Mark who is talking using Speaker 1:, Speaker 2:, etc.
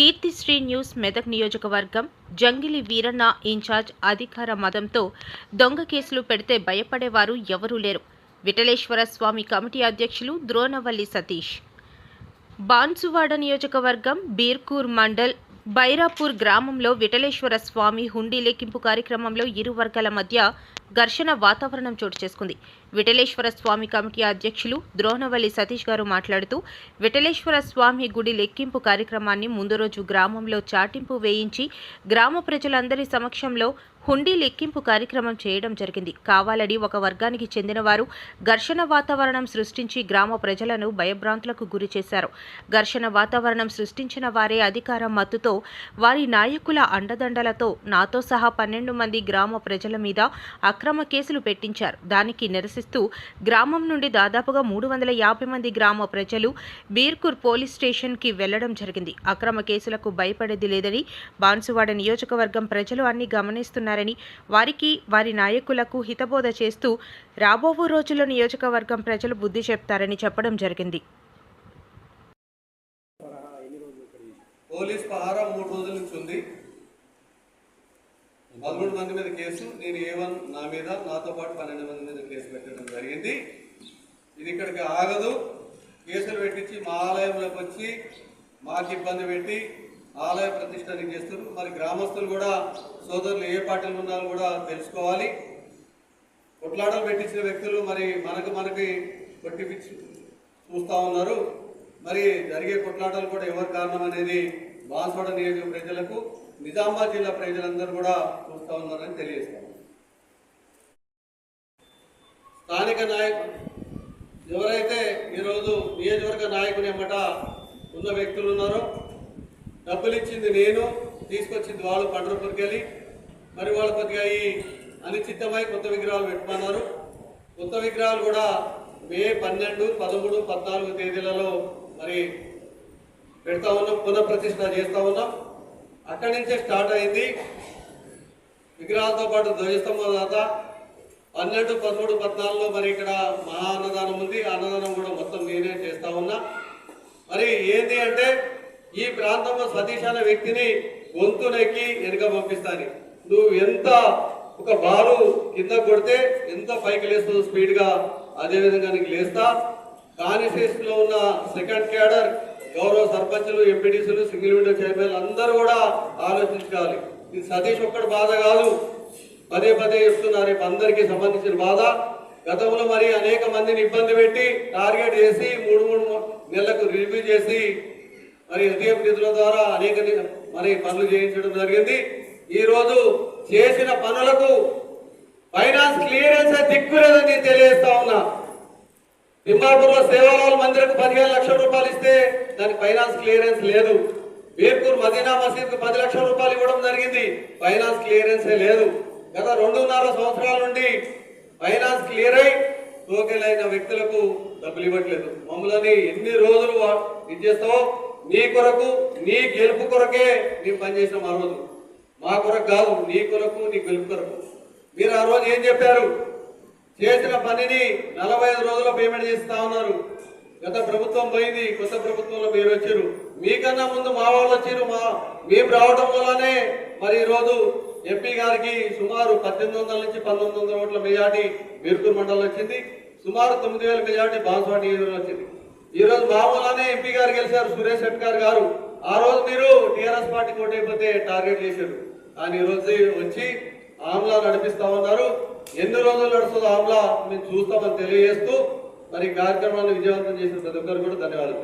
Speaker 1: Keerthisri news Medak నియోజకవర్గం జంగిలి Veeranna incharge అధికార మదంతో దొంగ కేసులు పెడితే భయపడేవారు ఎవరూ లేరు. విఠలేశ్వర స్వామి కమిటీ అధ్యక్షులు ద్రోణవల్లి సతీష్. బాన్సువాడ నియోజకవర్గం బీర్కూర్ మండల్ బైరాపూర్ గ్రామంలో విఠలేశ్వర స్వామి హుండీ లెక్కింపు కార్యక్రమంలో ఇరు వర్గాల మధ్య ఘర్షణ వాతావరణం చోటు చేసుకుంది. విఠలేశ్వర స్వామి కమిటీ అధ్యక్షులు ద్రోణవల్లి సతీష్ గారు మాట్లాడుతూ విఠలేశ్వర స్వామి గుడి లెక్కింపు కార్యక్రమాన్ని ముందు రోజు గ్రామంలో చాటింపు వేయించి గ్రామ ప్రజలందరి సమక్షంలో హుండీ లెక్కింపు కార్యక్రమం చేయడం జరిగింది. కావాలని ఒక వర్గానికి చెందినవారు ఘర్షణ వాతావరణం సృష్టించి గ్రామ ప్రజలను భయభ్రాంతులకు గురి చేశారు. ఘర్షణ వాతావరణం సృష్టించిన వారే అధికార మత్తుతో వారి నాయకుల అండదండలతో నాతో సహా పన్నెండు మంది గ్రామ ప్రజల మీద అక్రమ కేసులు పెట్టించారు. దానికి నిరసిస్తూ గ్రామం నుండి దాదాపుగా మూడు వందల యాభై మంది గ్రామ ప్రజలు బీర్కూర్ పోలీస్ స్టేషన్కి వెళ్ళడం జరిగింది. అక్రమ కేసులకు భయపడేది లేదని బాన్సువాడ నియోజకవర్గం ప్రజలు అన్ని గమనిస్తున్నారు చేస్తున్నారని వారికి వారి నాయకులకు హితబోధ చేస్తూ రాబోవు రోజుల్లో నియోజకవర్గం ప్రజలు బుద్ధి చెప్తారని చెప్పడం జరిగింది.
Speaker 2: పోలీస్ పహారా మూడు రోజుల నుంచి ఉంది. పదమూడు మంది మీద కేసు నేను ఏ వన్ నా మీద నాతో పాటు పన్నెండు మంది మీద కేసు పెట్టడం జరిగింది. ఇది ఇక్కడికి ఆగదు. కేసులు పెట్టించి మా ఆలయంలోకి వచ్చి మాకు ఇబ్బంది పెట్టి ఆలయ ప్రతిష్టని చేస్తారు మరి గ్రామస్తులు కూడా సోదరులు ఏ పార్టీలు ఉన్నారో కూడా తెలుసుకోవాలి. కొట్లాటలు పెట్టించిన వ్యక్తులు మరి మనకు మనకి కొట్టిపిచ్చి చూస్తూ ఉన్నారు. మరి జరిగే కొట్లాటలు కూడా ఎవరి కారణం అనేది బాన్సోడ నియోజక ప్రజలకు నిజామాబాద్ జిల్లా ప్రజలందరూ కూడా చూస్తూ ఉన్నారని తెలియజేస్తాం. స్థానిక నాయకులు ఎవరైతే ఈరోజు నియోజకవర్గ నాయకుని ఎమ్మట ఉన్న వ్యక్తులు ఉన్నారో డబ్బులు ఇచ్చింది నేను తీసుకొచ్చింది వాళ్ళు పండ్రపూర్కి వెళ్ళి. మరి వాళ్ళు కొద్దిగా ఈ అనిశ్చితమై కొత్త విగ్రహాలు పెట్టుకున్నారు. కొత్త విగ్రహాలు కూడా మే పన్నెండు పదమూడు పద్నాలుగు తేదీలలో మరి పెడతా ఉన్నాం పునఃప్రతిష్ఠ చేస్తూ ఉన్నాం. అక్కడి నుంచే స్టార్ట్ అయింది. విగ్రహాలతో పాటు ధ్వజస్తంభం దాత. పన్నెండు పదమూడు పద్నాలుగులో మరి ఇక్కడ మహా అన్నదానం ఉంది. అన్నదానం కూడా మొత్తం నేనే చేస్తా ఉన్నా. మరి ఏంది అంటే ఈ ప్రాంతంలో సతీష్ అనే వ్యక్తిని గొంతునెక్కి వెనుక పంపిస్తాను నువ్వు ఎంత ఒక బాలు కింద కొడితే ఎంత పైకి లేస్తుందో స్పీడ్గా అదే విధంగా నీకు లేస్తా. కాన్స్టిట్యూషన్లో ఉన్న సెకండ్ క్యాడర్ గౌరవ సర్పంచులు ఎంపీటీసీలు సింగిల్ విండో చైర్మన్ అందరూ కూడా ఆలోచించుకోవాలి ఇది సతీష్ ఒక్కడు బాధ కాదు. పదే పదే చెప్తున్నారు రేపు అందరికీ సంబంధించిన బాధ. గతంలో మరి అనేక మందిని ఇబ్బంది పెట్టి టార్గెట్ చేసి మూడు మూడు నెలలకు రివ్యూ చేసి మరి ఎస్డిఎఫ్ నిధుల ద్వారా అనేక మరి పనులు చేయించడం జరిగింది. ఈరోజు చేసిన పనులకు ఫైనాన్స్ క్లియరెన్స్ దిక్కులేదని నేను తెలియజేస్తా ఉన్నా. తిమ్మాపూర్లో సేవాలాల్ మందిరకు పదిహేను లక్షల రూపాయలు ఇస్తే దానికి ఫైనాన్స్ క్లియరెన్స్ లేదు. బీర్పూర్ మదీనా మసీద్కు పది లక్షల రూపాయలు ఇవ్వడం జరిగింది. ఫైనాన్స్ క్లియరెన్సే లేదు. గత రెండున్నర సంవత్సరాల నుండి ఫైనాన్స్ క్లియర్ అయి టోకెలైన వ్యక్తులకు డబ్బులు ఇవ్వట్లేదు. మమ్మల్ని ఎన్ని రోజులు వా- ఇది చేస్తావో నీ కొరకు నీ గెలుపు కొరకే నీ పనిచేసినాం ఆ రోజు. మా కొరకు కాదు నీ కొరకు నీ గెలుపు కొరకు. మీరు ఆ రోజు ఏం చెప్పారు? చేసిన పనిని నలభై ఐదు రోజుల్లో పేమెంట్ చేస్తా ఉన్నారు. గత ప్రభుత్వం పోయింది కొత్త ప్రభుత్వంలో మీరు వచ్చారు. మీకన్నా ముందు మా వాళ్ళు వచ్చారు మా మేము రావడం వల్లనే మరి ఈరోజు ఎంపీ గారికి సుమారు పద్దెనిమిది వందల నుంచి పంతొమ్మిది వందల ఓట్ల మెజార్టీ బీర్కూర్ మండలం వచ్చింది. సుమారు తొమ్మిది వేల మెజార్టీ బాన్స్వాడి నియోజకవర్గం వచ్చింది. ఈరోజు బాబులోనే ఎంపీ గారు గెలిచారు సురేష్ శెట్కర్ గారు ఆ రోజు మీరు టీఆర్ఎస్ పార్టీ కోటైపోతే టార్గెట్ చేశారు. కానీ ఈరోజు వచ్చి ఆమ్లా నడిపిస్తా ఉన్నారు. ఎన్ని రోజులు నడుస్తుందో ఆమ్లా మేము చూస్తామని తెలియజేస్తూ మరి కార్యక్రమాన్ని విజయవంతం చేసిన ప్రతి ఒక్కరు కూడా ధన్యవాదాలు